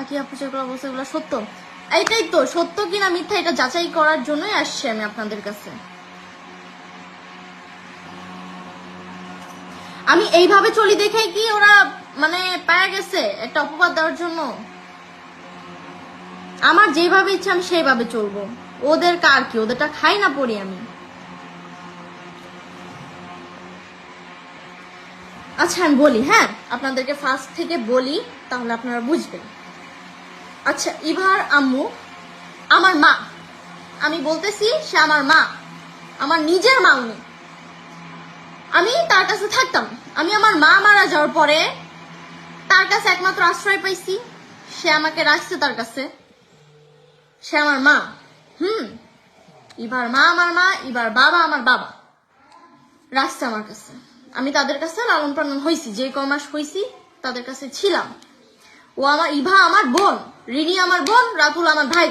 আকি আপু যেগুলো বলছে এগুলো সত্য? এইটাই তো, সত্য কিনা মিথ্যা এটা যাচাই করার জন্যই আসছি আমি আপনাদের কাছে। আমি এইভাবে চলি দেখে কি ওরা মানে পায়া গেছে, একটা অপবাদ দেওয়ার জন্য? আমার যেভাবে ইচ্ছা আমি সেইভাবে চলবো। ওদের কার কি? ওদেরটা খাই না পড়ি আমি। আচ্ছা আমি বলি হ্যাঁ আপনাদেরকে ফার্স্ট থেকে বলি, তাহলে আপনারা বুঝবেন। আচ্ছা ইভার আম্মু, আমার মা। আমি বলতেছি, সে আমার মা। আমার নিজের মা উনি। আমি তার কাছে থাকতাম। আমি আমার মা মারা যাওয়ার পরে তার কাছে একমাত্র আশ্রয় পাইছি। সে আমাকে রাখছে তার কাছে। সে আমার মা। হুম এবার মা আমার মা এবার বাবা আমার বাবা। রাখছে আমার কাছে। আমি তাদের কাছে লালন পালন হয়েছি যে ক মাস হয়েছি তাদের কাছে ছিলাম। ও আমার, ইভা আমার বোন। রিনি আমার বোন রাতুল আমার ভাই।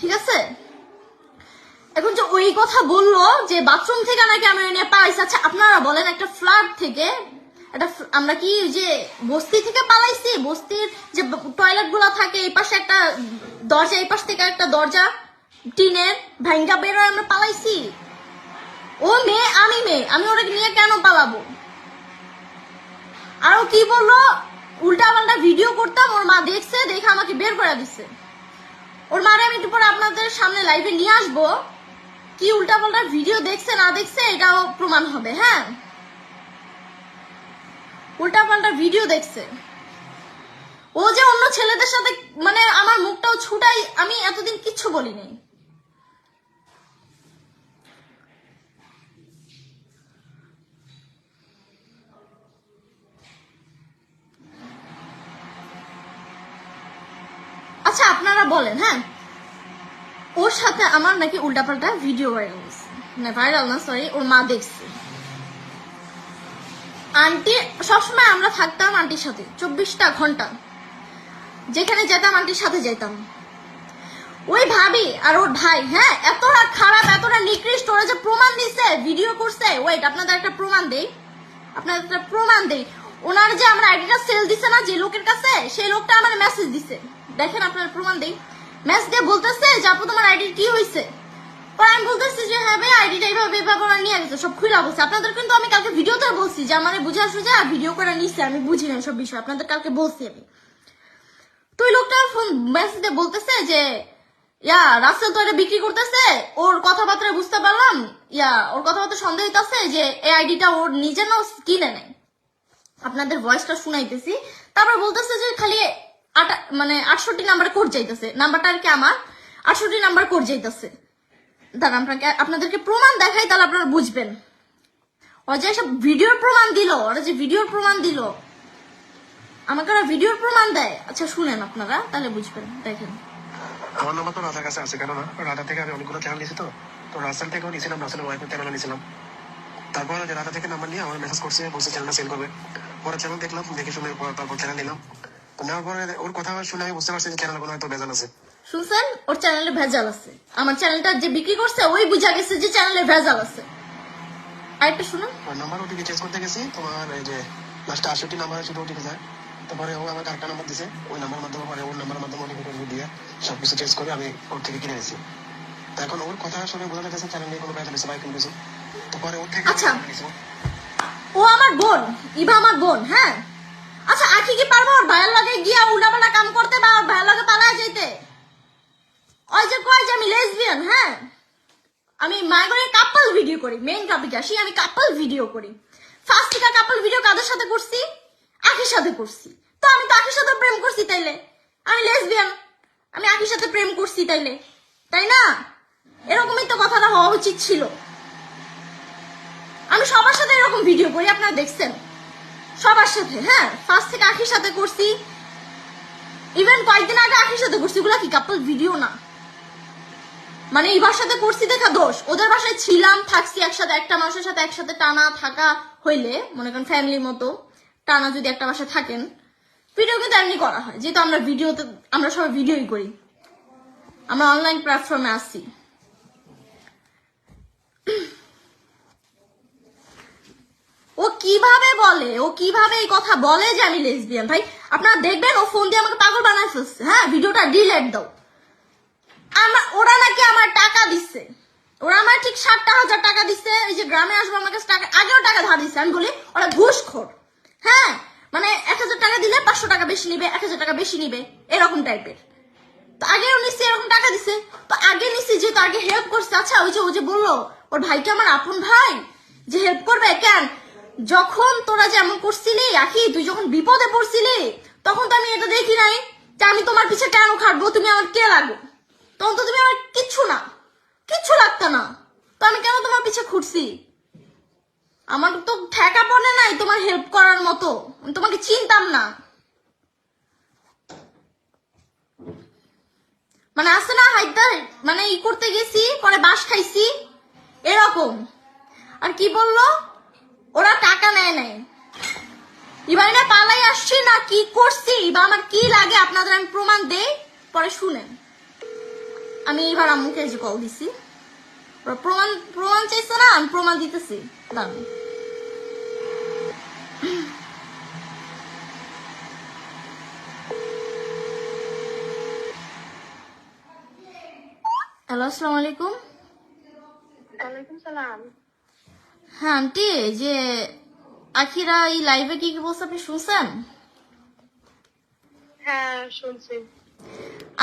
ঠিক আছে? এখন যে ওই কথা বলল যে বাথরুম থেকে নাকি আমরা নিয়ে পালাইছি আচ্ছা আপনারা বলেন, একটা ফ্ল্যাট থেকে, একটা আমরা কি যে বস্তি থেকে পালাইছি? বস্তির যে টয়লেটগুলো থাকে, এই পাশে একটা দরজা, এই পাশ থেকে একটা দরজা, টিনের ভেঙ্গা বেরোয় আমরা পালাইছি। ও মেয়ে, আমি মেয়ে, আমি ওটাকে নিয়ে কেন পালাবো? আরও কি বলল? উল্টা পাল্টা ভিডিও করতাম, ওর মা দেখছে, দেখে আমাকে বের করে দিচ্ছে ওর মারে আমি একটু পরে আপনাদের সামনে লাইভে নিয়ে আসব। কি উল্টা পাল্টা ভিডিও দেখছে, না দেখছে, এটাও প্রমাণ হবে হ্যাঁ? উল্টা পাল্টা ভিডিও দেখছে। ও যে অন্য ছেলেদের সাথে মানে আমার মুখটাও ছুটাই, আমি এতদিন কিচ্ছু বলিনি আচ্ছা আপনারা বলেন হ্যাঁ? ওর সাথে আমার নাকি উল্টাপাল্টা ভিডিও ভাইরাল হয়েছে। না ভাইরাল না সরি ওর মা দেখছে। আন্টি সবসময় আমরা থাকতাম আন্টির সাথে, চব্বিশটা ঘণ্টা। যেখানে যেতাম আন্টির সাথে যেতাম। ওই ভাবি আর ওর ভাই হ্যাঁ এতটা খারাপ, এতটা নিকৃষ্ট, ওরা যে প্রমাণ দিছে ভিডিও করছে। ওয়েট আপনাদের একটা প্রমাণ দেই। আপনাদের একটা প্রমাণ দেই। ওনার যে আমরা আইডিটা সেল দিছে না, যে লোকের কাছে, সেই লোকটা আমার মেসেজ দিছে। দেখেন আপনার প্রমাণ দেই। মেসেজ দিয়ে বলতেছে যে আপু, তোমার আইডি কি হয়েছে পরে আমি বলতেছি যে হ্যাঁ ভাই আইডিটা এইভাবে এইভাবে ওরা নিয়ে গেছে, সব খুলে বলছে। আপনাদের কিন্তু আমি কালকে ভিডিওতে বলছি, যে আমার বুঝে আসছে আর ভিডিও করে নিচ্ছে আমি বুঝি না সব বিষয়, আপনাদের কালকে বলছি আমি। তো ওই লোকটা ফোন মেসেজ দিয়ে বলতেছে যে, ইয়া, রাসেল তো এটা বিক্রি করতেছে, ওর কথাবার্তা বুঝতে পারলাম। ইয়া, ওর কথাবার্তা সন্দেহ হইতাছে যে, এই আইডিটা ওর নিজে না কিনে নেয়। আপনাদের ভয়েসটা শুনাইতেছি। তারপর বলতেছে যে, খালি মানে আটষট্টি নাম্বার কোড যাইতেছে। নাম্বারটা আর কি আমার। আটষট্টি নাম্বার কোড যাইতেছে। দাঁড়ান, আপনাকে, আপনাদেরকে প্রমাণ দেখাই, তাহলে আপনারা বুঝবেন। ও যে সব ভিডিওর প্রমাণ দিল, ওরা যে ভিডিওর প্রমাণ দিল। আমাকে ওরা ভিডিওর প্রমাণ দেয়। আচ্ছা শুনেন আপনারা, তাহলে বুঝবেন, দেখেন। আমার নাম্বার তো রাধার কাছে আছে কেন না রাধা থেকে আমি অনেকগুলো চ্যানেল নিয়েছি তো। তো রাসেল থেকেও নিয়েছিলাম রাসেলের ওয়াইফের চ্যানেল নিয়েছিলাম। তারপর রাধা থেকে নাম্বার নিয়ে আমার মেসেজ করছে, বলছে চ্যানেলটা সেল করবে। পরে চ্যানেল দেখলাম, দেখে শুনে, পর- তারপর চ্যানেল নিলাম। নেওয়ার পরে ওর কথা শুনে আমি বুঝতে পারছি যে চ্যানেল কোনো হয়তো বেজাল আছে। শুনছেন ওর চ্যানেলে ভেজাল আছে। আমার চ্যানেলটা যে বিক্রি করছে ওই বুঝা গেছে যে চ্যানেলে ভেজাল আছে। আরেকটা শুনুন ওর নাম্বার ওটিপি চেঞ্জ করতে গেছি তোমার এই যে লাস্টে আটষট্টি নাম্বার শুধু ওটিপি যায় তারপরে ও আমাকে আরেকটা নাম্বার দিছে ওই নাম্বার মাধ্যমে পরে ওর নাম্বারের মাধ্যমে ওটিপি দিয়ে সবকিছু চেঞ্জ করে আমি ওর থেকে কিনে নিয়েছি এখন ওর কথা শুনে বোঝা যাচ্ছে চ্যানেল কোনো বেজাল আছে বাইক কিনতেছে। তারপরে ওর থেকে আচ্ছা। ও আমার বোন ইভা আমার বোন হ্যাঁ? আখি কি পারব? ভাইয়ের লগে গিয়া উল্টাপাল্টা কাম করতে বা ভাইয়ের লগে পালা যেতে ওই যে কয় যে আমি লেসবিয়ান হ্যাঁ? আমি মায়ের কাপল ভিডিও করি মেইন টপিক আসি, আমি কাপল ভিডিও করি। ফার্স্ট থেকে কাপল ভিডিও কাদের সাথে করছি? আখির সাথে করছি। তো আমি তো আখির সাথে প্রেম করছি তাইলে। আমি লেসবিয়ান আমি আখির সাথে প্রেম করছি তাইলে। তাই না? এরকমই তো কথাটা হওয়া উচিত ছিল। আমি সবার সাথে এরকম ভিডিও করি, আপনারা দেখছেন। সবার সাথে হ্যাঁ? ফার্স্ট থেকে আখির সাথে করছি। ইভেন কয়েকদিন আগে আখির সাথে করছি। এগুলা কি কাপল ভিডিও না? মানে এইবার সাথে করছি দেখা দোষ। ওদের বাসায় ছিলাম, থাকছি একসাথে, একটা মানুষের সাথে একসাথে টানা থাকা হইলে, মনে করেন ফ্যামিলির মতো, টানা যদি একটা বাসায় থাকেন ভিডিও কিন্তু এমনি করা হয়। যেহেতু আমরা ভিডিওতে আমরা সবাই ভিডিওই করি। আমরা অনলাইন প্ল্যাটফর্মে আসছি ও কীভাবে বলে? ও কীভাবে এই কথা বলে যে আমি লেসবিয়ান ভাই, আপনারা দেখবেন ও ফোন দিয়ে আমাকে পাগল বানায় হ্যাঁ ভিডিওটা ডিলেট দাও। আমার, ওরা নাকি আমার টাকা দিচ্ছে। ওরা আমার ঠিক ষাটটা হাজার টাকা দিচ্ছে। এই যে গ্রামে আসব, আমার কাছে টাকা আগেও টাকা ধার দিচ্ছে। আমি বলি, ওরা ঘুষখোর। হ্যাঁ মানে এক হাজার টাকা দিলে পাঁচশো টাকা বেশি নিবে, এক হাজার টাকা বেশি নিবে, এরকম টাইপের। তো আগেও নিচ্ছি, এরকম টাকা দিছে তো আগে নিচ্ছি, যেহেতু আগে হেল্প করছে। আচ্ছা ওই যে, ও যে বলল, ওর ভাইকে আমার আপন ভাই, যে হেল্প করবে, কেন? যখন তোরা যেমন করছিলি, আখি, তুই যখন বিপদে পড়ছিলি, তখন তো আমি এটা দেখি নাই যে আমি তোমার পিছে কেন খাটবো, তুমি আমার কে লাগো তখন তো তুমি আমার কিচ্ছু না, কিচ্ছু লাগতো না। তো আমি কেন তোমার পিছে ঘুরছি আমার তো ঠেকা পড়ে নাই তোমার হেল্প করার মতো তোমাকে চিনতাম না। মানে আছে না হাইদার মানে ই করতে গেছি, পরে বাস খাইছি, এরকম। আর কি বলল? ওরা টাকা নেয় নাই। এবার না পালাই আসছি না, কি করছি? বা আমার কি লাগে আপনাদের আমি প্রমাণ দেই, পরে শুনেন। আমি এবার আম্মুকে যে কল দিছি প্রমাণ প্রমাণ চাইছে না, আমি প্রমাণ দিতেছি। হ্যালো আসসালামু আলাইকুম। ওয়ালাইকুম সালাম। হ্যাঁ আন্টি যে আখিরা এই লাইভে কি কি বলছে আপনি শুনছেন? হ্যাঁ শুনছি।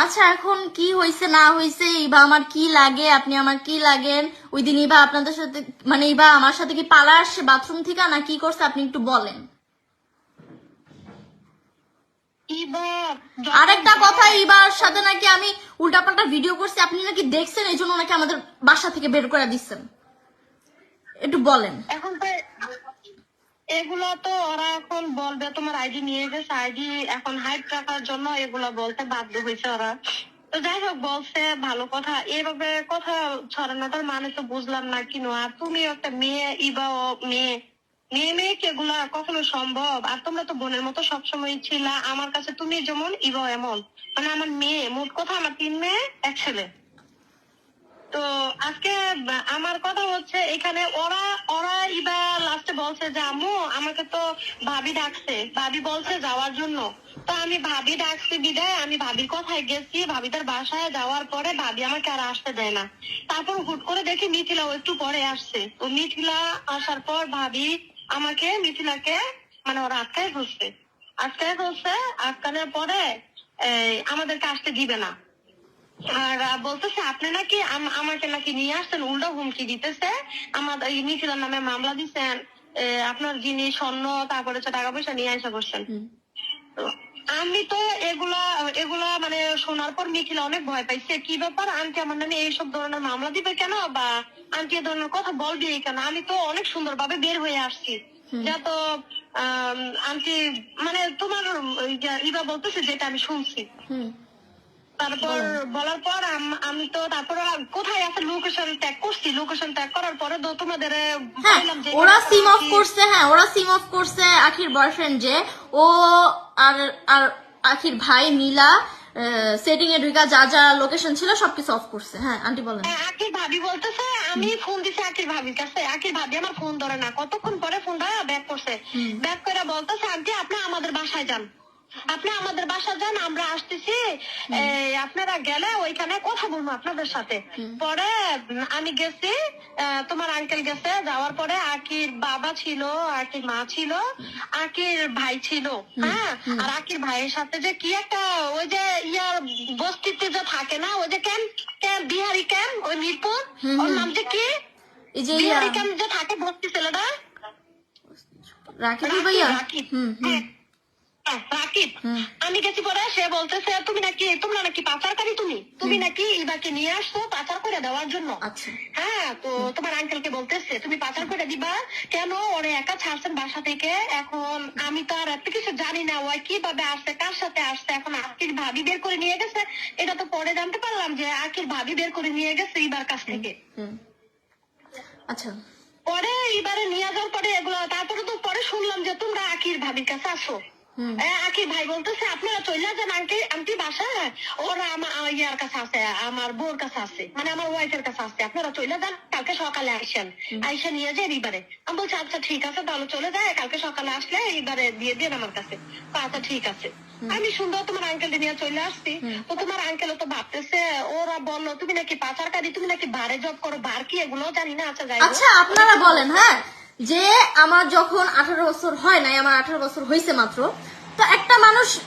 আচ্ছা এখন কি হয়েছে না হয়েছে ইবা আমার কি লাগে আপনি আমার কি লাগেন? ওই দিন ইবা আপনাদের সাথে মানে ইবা আমার সাথে কি পালা আসছে বাথরুম থেকে না কি করছে আপনি একটু বলেন। আরেকটা কথা ইবার সাথে নাকি আমি উল্টাপাল্টা ভিডিও করছি আপনি নাকি দেখছেন এই জন্য নাকি আমাদের বাসা থেকে বের করে দিচ্ছেন। একটু বলেন। এখন তো এগুলা তো ওরা এখন বলবে, তোমার আইডি নিয়ে গেছে আইডি এখন হাইট রাখার জন্য এগুলা বলতে বাধ্য হয়েছে ওরা। তো যাই হোক, বলছে, ভালো কথা। এভাবে কথা ছড়ানোটার মানে তো বুঝলাম না কিনো আর তুমি একটা মেয়ে, ইবা ও মেয়ে। মেয়ে মেয়ে এগুলা কখনো সম্ভব? আর তোমরা তো বোনের মতো সবসময় ছিলা। আমার কাছে তুমি যেমন, ইবাও এমন। মানে আমার মেয়ে, মোট কথা আমার তিন মেয়ে, এক ছেলে। তো আজকে আমার কথা হচ্ছে এখানে ওরা ওরা ইবা লাস্টে বলছে যে, আম্মু, আমাকে তো ভাবি ডাকছে। ভাবি বলছে যাওয়ার জন্য। তো আমি ভাবি ডাকছি বিদায়, আমি ভাবির কথায় গেছি, ভাবিটার বাসায় যাওয়ার পরে ভাবি আমাকে আর আসতে দেয় না। তারপর হুট করে দেখি মিথিলাও একটু পরে আসছে। তো মিথিলা আসার পর ভাবি আমাকে, মিথিলাকে মানে ওরা আটকায় ধরছে আটকায় ধরছে আটকানোর পরে আমাদেরকে আসতে দিবে না। আর বলতেছে আপনি নাকি আম- আমাকে নাকি নিয়ে আসছেন উল্টো হুমকি দিতেছে। আমার এই মিথিলার নামে মামলা দিচ্ছেন আপনার জিনিস স্বর্ণ তারপরে টাকা পয়সা নিয়ে আসা করছেন আমি তো এগুলা এগুলা মানে শোনার পর মিথিলা অনেক ভয় পাইছে। কি ব্যাপার? আন্টি আমার নামে এইসব ধরনের মামলা দিবে কেন? বা আন্টি এ ধরনের কথা বলবে কেন? আমি তো অনেক সুন্দরভাবে বের হয়ে আসছি। যা তো আন্টি মানে তোমার ইবা বলতেছে যেটা আমি শুনছি। তারপর বলার পর আমি তো তারপর কোথায় আছে লোকেশন ট্যাগ করছি? লোকেশন ট্যাগ করার পরে তো তোমাদের হ্যাঁ ওরা সিম অফ করছে হ্যাঁ ওরা সিম অফ করছে আখির বয়ফ্রেন্ড যে। ও আর আর আখির ভাই মিলা সেটিং এ ঢুকা যা যা লোকেশন ছিল সবকিছু অফ করছে। হ্যাঁ আন্টি বলেন। হ্যাঁ, আকির ভাবি বলতেছে আমি ফোন দিছি আকির ভাবির কাছে। আকির ভাবি আমার ফোন ধরে না। কতক্ষণ পরে ফোন ফোনটা ব্যাক করছে। ব্যাক করে বলতেছে আন্টি আপনি আমাদের বাসায় যান। আপনি আমাদের বাসা যান আমরা আসতেছি। আপনারা গেলে ওইখানে কথা বলব আপনাদের সাথে। পরে আমি গেছি তোমার আঙ্কেল গেছে যাওয়ার পরে আকির বাবা ছিল আকির মা ছিল আকির ভাই ছিল হ্যাঁ? আর আকির ভাইয়ের সাথে যে কি একটা ওই যে ইয়ার বস্তিতে যে থাকে না ওই যে ক্যাম্প ক্যাম্প বিহারি ক্যাম্প ওই মিরপুর ওর নাম যে কি? বিহারি ক্যাম্প যে থাকে বস্তি ছেলেটা। রাকিব ভাইয়া? হুম হুম। হ্যাঁ, রাকিব আমি গেছি পরে সে বলতেছে তুমি নাকি তোমরা নাকি পাচারকারী তুমি? তুমি নাকি ইবাকে নিয়ে আসছো পাচার করে দেওয়ার জন্য? আচ্ছা। হ্যাঁ তো তোমার আঙ্কেলকে বলতেছে তুমি পাচার করে দিবা? কেন ওরে একা ছাড়ছেন বাসা থেকে? এখন আমি তো আর এত কিছু জানি না ওই কীভাবে আসছে কার সাথে আসছে? এখন আকির ভাবি বের করে নিয়ে গেছে। এটা তো পরে জানতে পারলাম যে আকির ভাবি বের করে নিয়ে গেছে ইবার কাছ থেকে। আচ্ছা। পরে এবারে নিয়ে যাওয়ার পরে এগুলো তারপরে তো পরে শুনলাম যে তোমরা আকির ভাবির কাছে আসো। আকি ভাই বলতেছে আপনারা চলে যান আন্টি আন্টি বাসায় ওরা আমার ইয়ার কাছে আছে আমার বোর কাছে আছে মানে আমার ওয়াইফের কাছে আছে আপনারা চলে যান কালকে সকালে আসেন আইসা নিয়ে যান এবারে আমি বলছি আচ্ছা ঠিক আছে তাহলে চলে যায় কালকে সকালে আসলে এবারে দিয়ে দিন আমার কাছে। আচ্ছা ঠিক আছে। আমি সুন্দর তোমার আঙ্কেল নিয়ে চলে আসছি। তো তোমার আঙ্কেল তো ভাবতেছে ওরা বলল তুমি নাকি পাচারকারী তুমি নাকি বারে জব করো বার কি এগুলো জানি না আচ্ছা যাই আচ্ছা আপনারা বলেন হ্যাঁ? যে আমার যখন আঠারো বছর হয় নাই, আমার আঠারো বছর হয়েছে মাত্র, তো একটা মানুষ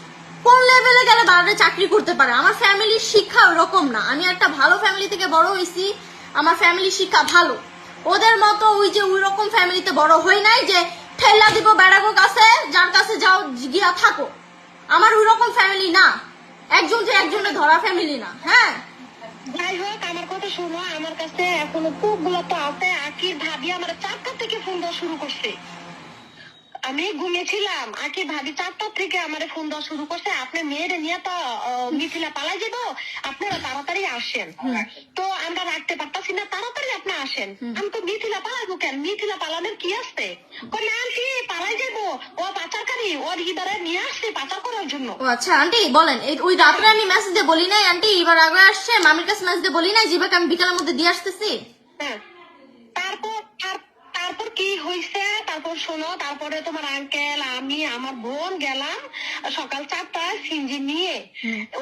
কোন লেভেলে গেলে বাইরে চাকরি করতে পারে? আমার ফ্যামিলির শিক্ষা ওরকম না। আমি একটা ভালো ফ্যামিলি থেকে বড় হয়েছি, আমার ফ্যামিলির শিক্ষা ভালো। ওদের মতো ওই যে ওই রকম ফ্যামিলিতে বড় হই নাই যে, ঠেলা দিব, বেড়াগো কাছে যার কাছে যাও, গিয়া থাকো। আমার ওই রকম ফ্যামিলি না। একজন যে একজনে ধরা ফ্যামিলি না হ্যাঁ? যাই হোক, আমার কথা শোনো, আমার কাছে এখনও খুবগুলো তো আছে। আকির ভাবি আমার চারটা থেকে ফোন দেওয়া শুরু করছে। আমি ঘুমিয়েছিলাম। আকি ভাবি চারটা থেকে আমার ফোন দেওয়া শুরু করছে। আপনি মেয়েরে নিয়ে তো মিথিলা পালাই যাব। আপনারা তাড়াতাড়ি আসেন। তো আমরা রাখতে পারতাছি না তাড়াতাড়ি আপনি আসেন। আমি তো মিথিলা পালাইবো কেন? মিথিলা পালানোর কি না আন্টি পালাই যাব। ও পাচারকারী ওর ইবারে নিয়ে আসছে পাচার করার জন্য। ও আচ্ছা আন্টি বলেন ওই রাত্রে আমি মেসেজ দিয়ে বলি নাই আন্টি? এবার আগে আসছে মামির কাছে মেসেজ দিয়ে বলি নাই জিবাকে আমি বিকালের মধ্যে দিয়ে আসতেছি? হ্যাঁ। তারপর কি হয়েছে তারপর শোনো তারপরে তোমার আঙ্কেল আমি আমার বোন গেলাম সকাল চারটায় সিঞ্জি নিয়ে।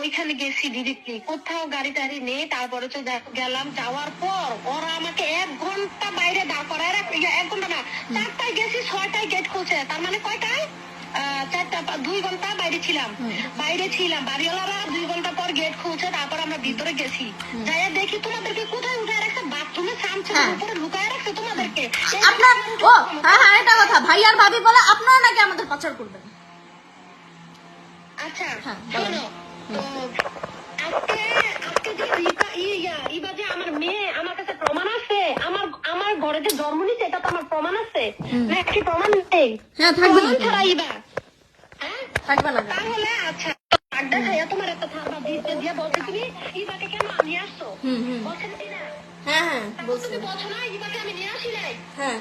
ওইখানে গেছি ডিরেক্টলি কোথাও গাড়ি টাড়ি নেই তারপরে তো গেলাম যাওয়ার পর ওরা আমাকে এক ঘণ্টা বাইরে দাঁড় করায়। এক ঘণ্টা না চারটায় গেছি ছয়টায় গেট খুলছে। তার মানে কয়টায়? আহ, চারটা দুই ঘণ্টা বাইরে ছিলাম। বাইরে ছিলাম। বাড়িওয়ালারা দুই ঘণ্টা পর গেট খুলছে তারপর আমরা ভিতরে গেছি। যাই দেখি তোমাদেরকে কোথায় উঠায় আপনার ও হ্যাঁ হ্যাঁ এটা কথা। ভাই আর ভাবি বলে আপনারা নাকি আমাদের পাচার করবেন? আচ্ছা হ্যাঁ, বলেন। শোনো তো আজকে আজকে যে রিপা ইয়া ইবা যে আমার মেয়ে আমার কাছে প্রমাণ আছে আমার আমার ঘরে যে জন্ম নিছে এটা তো আমার প্রমাণ আছে। না একটি প্রমাণ নেই। হ্যাঁ, থাকবে না ছাড়া ইবা। হ্যাঁ? থাকবে না তাহলে আচ্ছা আড্ডা খাইয়া তোমার একটা থাবা দিতে দিয়ে বলছে তুমি ইবাকে কেন নিয়ে আসছো? বলছেন না হ্যাঁ হ্যাঁ বলছি। তুমি বলছো না ইবাকে আমি নিয়ে আসি নাই। হ্যাঁ।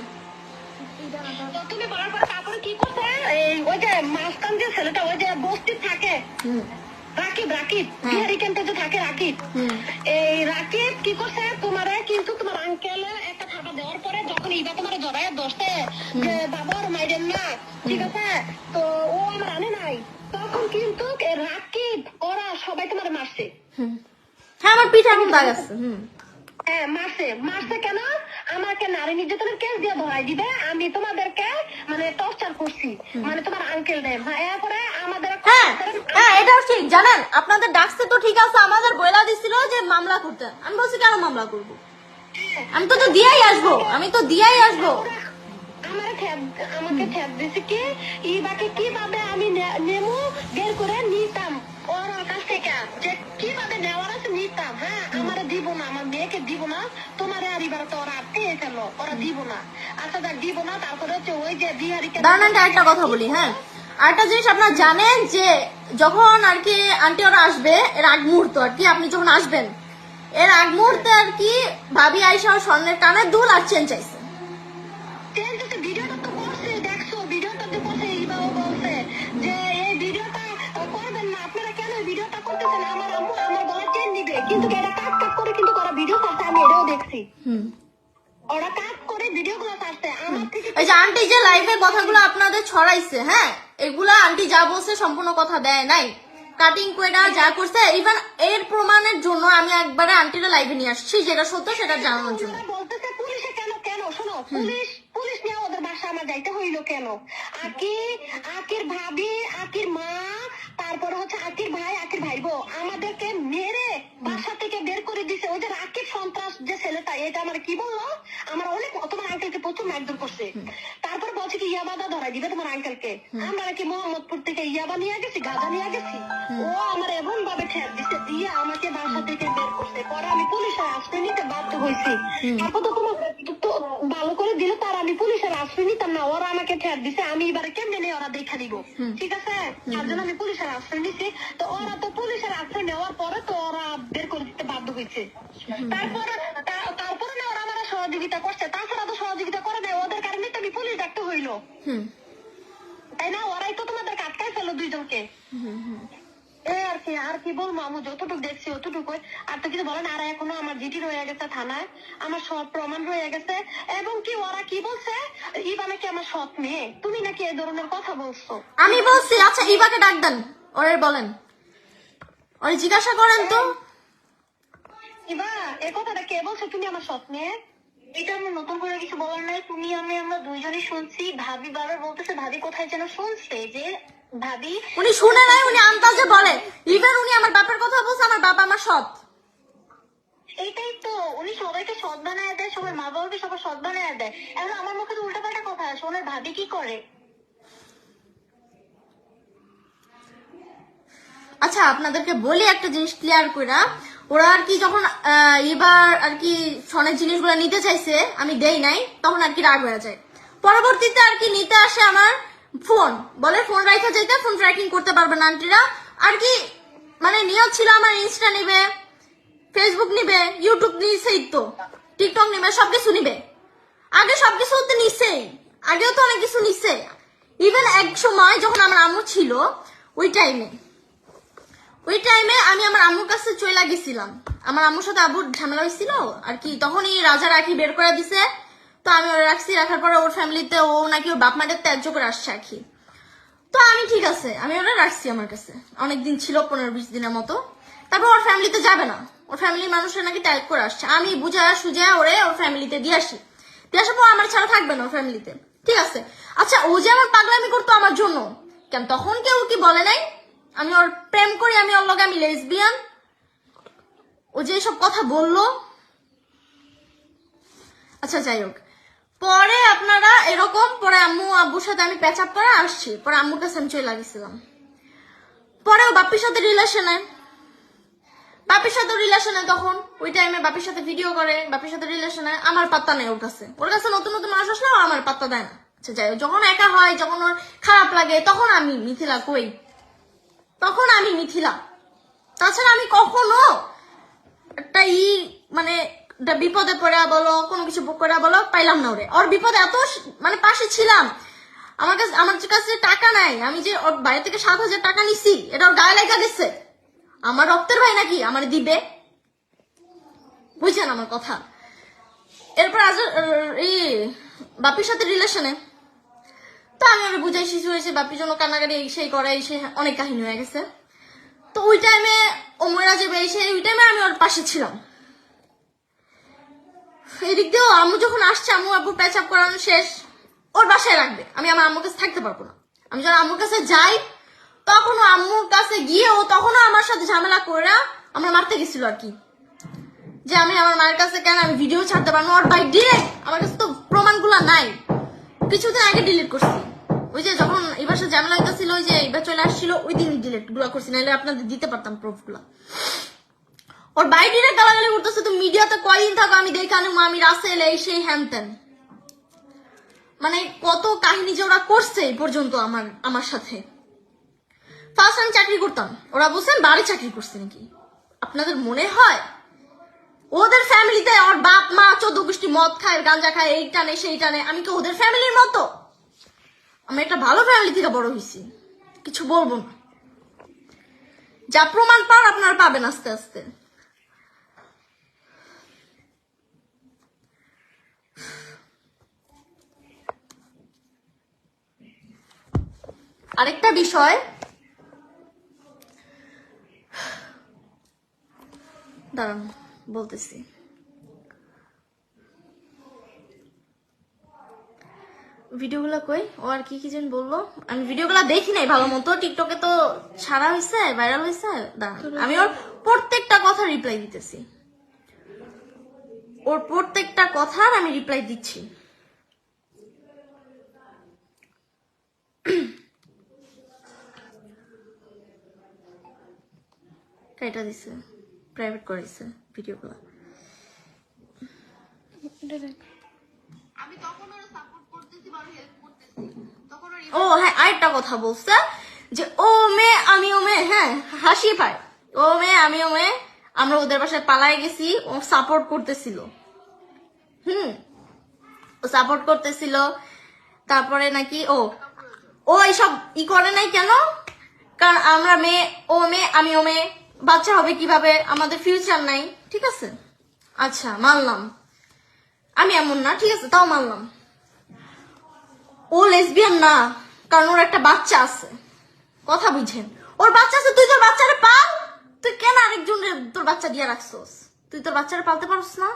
তুমি বলার পর তারপরে কি করছে এই ওই যে মাঝখান যে ছেলেটা ওই যে বস্তি থাকে। রাকিব রাকিব। বিহারি ক্যাম্পে যে থাকে রাকিব। এই রাকিব কি করছে? তোমারে কিন্তু তোমার আঙ্কেল একটা থাকা দেওয়ার পরে যখন ইবা তোমার জড়ায় দোষে যে বাবার মাইরেন না ঠিক আছে? তো ও আমার আনে নাই। তখন কিন্তু রাকিব ওরা সবাই তোমার মারছে। হ্যাঁ আমার পিঠে এখন দাগ আছে। হুম। হ্যাঁ মারছে মারছে কেন? আমাকে নারী নির্যাতনের কেস দিয়ে ধরাই দিবে। আমি তোমাদেরকে মানে টর্চার করছি। মানে তোমার আঙ্কেল দেব এরপরে আমাদের হ্যাঁ হ্যাঁ এটাও ঠিক। জানেন আপনাদের ডাকছে তো ঠিক আছে আমাদের বইলা দিছিল যে মামলা করতে। আমি বলছি কেন মামলা করব? আমি তো তো দিয়াই আসব। আমি তো দিয়াই আসব। আমাকে ঠ্যাপ দিছে কি? ইবাকে কীভাবে আমি নেমু বের করে নিতাম? থেকে যে কীভাবে নেওয়ার আছে? নিতাম হ্যাঁ? আমারে দিব না আমার মেয়েকে দিব না। তোমার আর এবার তো ওরা আটকে ওরা দিব না। আচ্ছা দিব না তারপরে হচ্ছে ওই যে বিহারিকে দাঁড়ান আরেকটা কথা বলি হ্যাঁ? আরেকটা জিনিস আপনারা জানেন যে যখন আর কি আন্টি ওরা আসবে এর আগ মুহূর্ত আর কি আপনি যখন আসবেন এর আগ মুহূর্তে আর কি ভাবি আইসা স্বর্ণের কানে দু লাখ চেন চাইছে। কিন্তু এটা কাট কাট করে কিন্তু করা ভিডিও করছে আমি এটাও দেখছি। ওরা কাজ করে ভিডিও গুলো ছাড়ছে আমার থেকে এই যে আন্টি যে লাইভে কথাগুলো আপনাদের ছড়াইছে হ্যাঁ এগুলা আন্টি যা বলছে সম্পূর্ণ কথা দেয় নাই। কাটিং কইরা যা করছে ইভেন এর প্রমাণের জন্য আমি একবারে আন্টিরা লাইভে নিয়ে আসছি যেটা সত্য সেটা জানানোর জন্য। বলতেছে পুলিশে কেন কেন? শোনো পুলিশ পুলিশ নিয়ে ওদের বাসা আমার যাইতে হইল কেন? আকি আকির ভাবি আকির মা তারপরে হচ্ছে আকির ভাই আকির ভাই বউ আমাদেরকে মেরে বাসা থেকে বের করে দিছে। ওদের আকির সন্ত্রাস যে ছেলেটা এটা আমার কি বলল? আমার অনেক তোমার আঙ্কেলকে প্রচুর মারধর করছে। তারপর বলছে কি ইয়াবাদা ধরাই দিবে তোমার আঙ্কেলকে আমরা নাকি মোহাম্মদপুর থেকে ইয়াবা নিয়ে গেছি গাঁজা নিয়ে গেছি। ও আমার এমন ভাবে ঠেপ দিছে দিয়ে আমাকে বাসা থেকে বের করছে। পরে আমি পুলিশের আশ্রয় নিতে বাধ্য হয়েছি। তারপর তো ভালো করে দিলে তার আমি পুলিশের আশ্রয় নিতাম না ওরা আমাকে ঠেপ দিছে আমি এবারে কেমনে নিয়ে ওরা দেখা নিব? ঠিক আছে? তার জন্য আমি পুলিশের আশ্রয় নিছি। তো ওরা তো পুলিশের আশ্রয় নেওয়ার পরে তো ওরা বের করে দিতে বাধ্য হয়েছে। তারপরে তারপরে না ওরা আমার সহযোগিতা করছে তাছাড়া তো সহযোগিতা করে দেয় ওদের কারণে তো আমি পুলিশ ডাকতে হইল হুম তাই না ওরাই তো তোমাদের আটকাই ফেলো দুইজনকে এই আর কি বলব আমি যতটুকু দেখছি অতটুকু আর তো কিছু বলেন আর এখনও আমার জিটি রয়ে গেছে থানায়। আমার সব প্রমাণ রয়ে গেছে। এবং কি ওরা কি বলছে? ইবা নাকি আমার সৎ মেয়ে? তুমি নাকি এই ধরনের কথা বলছো? আমি বলছি আচ্ছা ইবাকে ডাক দেন। ওরে বলেন। ওরে জিজ্ঞাসা করেন তো। ইবা এই কথাটা কে বলছে? তুমি আমার সৎ মেয়ে? এটা আমি নতুন করে কিছু বলার নাই। তুমি আমি আমরা দুইজনই শুনছি। ভাবি বারবার বলতেছে ভাবি কোথায় যেন শুনছে যে ভাবি উনি শুনে নাই উনি আন্তাজে বলে। ইভেন উনি আমার বাপের কথা বলছে আমার বাবা আমার সৎ। এইটাই তো উনি সবাইকে সৎ বানায় দেয় সবার মা বাবাকে সবার সৎ বানায় দেয়। এখন আমার মুখে তো উল্টাপাল্টা কথা আছে ওনার ভাবি কি করে? আচ্ছা আপনাদেরকে বলি একটা জিনিস ক্লিয়ার কইরা। ওরা আর কি যখন এবার আর কি ফোনের জিনিসগুলো নিতে চাইছে, আমি দেই নাই, তখন আর কি রাগ হয়ে যায়। পরবর্তীতে আর কি নিতে আসে আমার ফোন। বলে ফোন রাখা যাইতে, ফোন ট্র্যাকিং করতে পারবে না আন্টিরা। আর কি মানে নিয়ত ছিল আমার ইনস্টা নিবে ফেসবুক নিবে ইউটিউব নিছেই তো টিকটক নিবে, সবকিছু নিবে। আগে সবকিছু তো নিছেই আগেও তো অনেক কিছু নিছে। ইভেন এক সময় যখন আমার আম্মু ছিল, ওই টাইমে ওই টাইমে আমি আমার আম্মুর কাছে চলে গেছিলাম। আমার আম্মুর সাথে আব্বুর ঝামেলা হয়েছিল আর কি, তখনই রাজা রাখি বের করে দিছে। তো আমি ওরা রাখছি, রাখার পরে ওর ফ্যামিলিতে ও নাকি ওর বাপ মাদের ত্যায্য করে আসছে আর কি। তো আমি ঠিক আছে, আমি ওরা রাখছি আমার কাছে। অনেকদিন ছিল, পনেরো বিশ দিনের মতো। তারপর ওর ফ্যামিলিতে যাবে না। ওর ফ্যামিলির মানুষের নাকি ত্যাগ করে আসছে। আমি বুঝা সুজা ওরে ওর ফ্যামিলিতে দিয়ে আসি। দিয়ে আসার পর আমার ছাড়া থাকবে না ওর ফ্যামিলিতে ঠিক আছে। আচ্ছা ও যে আমার পাগলামি করতো আমার জন্য, কেন তখন কেউ কি বলে নাই? আমি ওর প্রেম করি, আমি ওর লগে আমি লেসবিয়ান ও যে সব কথা বলল। আচ্ছা যাই হোক। পরে আপনারা এরকম, পরে আম্মু আব্বুর সাথে আমি প্যাচ আপ করে আসছি। পরে আম্মুর কাছে আমি চলে গেছিলাম। পরে ও বাপির সাথে রিলেশনে বাপির সাথে রিলেশনে তখন। ওই টাইমে বাপির সাথে ভিডিও করে বাপির সাথে রিলেশনে আমার পাত্তা নেই ওর কাছে। ওর কাছে নতুন নতুন মানুষ আসলে আমার পাত্তা দেয় না। আচ্ছা যাই হোক, যখন একা হয়, যখন ওর খারাপ লাগে, তখন আমি মিথিলা কই? তখন আমি মিথিলা তাছাড়া আমি কখনো একটা ই মানে বিপদে পড়ে বলো, কোনো কিছু করে বলো, পাইলাম না ওরে। ওর বিপদে এত মানে পাশে ছিলাম। আমার কাছে আমার কাছে টাকা নাই, আমি যে ওর বাইরে থেকে সাত হাজার টাকা নিছি, এটা ওর গায়ে লেখা দিচ্ছে আমার রক্তের ভাই নাকি আমার দিবে? বুঝছেন আমার কথা? এরপর আজ এই বাপির সাথে রিলেশনে তো আমি ওরা বুঝাই শিশু হয়েছে বাপির জন্য কান্নাকাটি, এই সেই করে, এই সেই অনেক কাহিনী হয়ে গেছে। তো ওই টাইমে ও মরা যাবে ওই টাইমে আমি ওর পাশে ছিলাম। এদিক দিয়েও আম্মু যখন আসছে, আম্মু আব্বু প্যাচ করানো শেষ, ওর বাসায় রাখবে। আমি আমার আম্মুর কাছে থাকতে পারব না। আমি যখন আম্মুর কাছে যাই, তখনও আম্মুর কাছে গিয়েও তখনও আমার সাথে ঝামেলা করে আমরা মারতে গেছিল আর কি। যে আমি আমার মায়ের কাছে কেন আমি ভিডিও ছাড়তে পারব ওর বাই ডিরেক্ট আমার কাছে তো প্রমাণগুলো নাই। কিছুদিন আগে ডিলিট করছি। ওই যে যখন এবার সে ঝামেলা হইতেছিল, ওই যে এবার চলে আসছিল, ওই দিন ডিলিটগুলা করছি নাহলে আপনাদের দিতে পারতাম প্রুফগুলা। ওর বাইরে গালাগালি করতেছে, তুমি মিডিয়াতে কয়দিন থাকো? আমি দেখে আনি আমি রাসেল, এই সেই হ্যান ত্যান মানে কত কাহিনী যে ওরা করছে এই পর্যন্ত আমার আমার সাথে। ফার্স্ট আমি চাকরি করতাম। ওরা বলছেন, বাড়ি চাকরি করছে নাকি? আপনাদের মনে হয়? ওদের ফ্যামিলিতে আমার বাপ, মা চোদ্দ গোষ্ঠী মদ খায়, গাঞ্জা খায়, এই টানে, সেই টানে। আমি কি ওদের ফ্যামিলির মতো? আমি একটা ভালো ফ্যামিলি থেকে বড় হয়েছি কিছু বলব না। যা প্রমাণ পান আপনারা পাবেন আস্তে আস্তে। আরেকটা বিষয়। দাঁড়ান। বলতেছি। ভিডিওগুলো কই? ও আর কি কি যেন বলল? আমি ভিডিওগুলো দেখি নাই ভালো মতো। টিকটকে তো ছাড়া হয়েছে ভাইরাল হয়েছে দাঁড়ান আমি ওর প্রত্যেকটা কথা রিপ্লাই দিতেছি। ওর প্রত্যেকটা কথার আমি রিপ্লাই দিচ্ছি। এটা দিছে প্রাইভেট করেছে ভিডিওগুলো। আমি তখন ওর সাপোর্ট করতেছি বা হেল্প করতেছি। তখন ও হ্যাঁ আরেকটা কথা বলছে যে ও মেয়ে আমি ও মেয়ে হ্যাঁ হাসি পায় ও মেয়ে আমি ও মেয়ে আমরা ওদের বাসায় পালায় গেছি ও সাপোর্ট করতেছিল। হুম ও সাপোর্ট করতেছিল। তারপরে নাকি ও ও এইসব ই করে নাই কেন? কারণ আমরা মেয়ে ও মেয়ে আমি ও মেয়ে বাচ্চা হবে কীভাবে? আমাদের ফিউচার নাই। ঠিক আছে? আচ্ছা মানলাম। আমি এমন না, ঠিক আছে? তাও মানলাম। ও লেসবিয়ান না, কারণ ওর একটা বাচ্চা আছে। কথা বুঝেন। ওর বাচ্চা আছে, তুই তোর বাচ্চারে পাল? তুই কেন আরেকজনের তোর বাচ্চা দিয়ে রাখছস? তুই তোর বাচ্চারে পালতে পারছ না?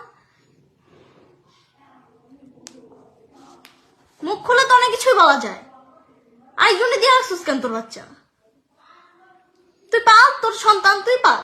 মুখ খুলে তো অনেক কিছুই বলা যায়। আরেকজনে দিয়ে রাখছস কেন তোর বাচ্চা? তুই পাল, তোর সন্তান, তুই পাল।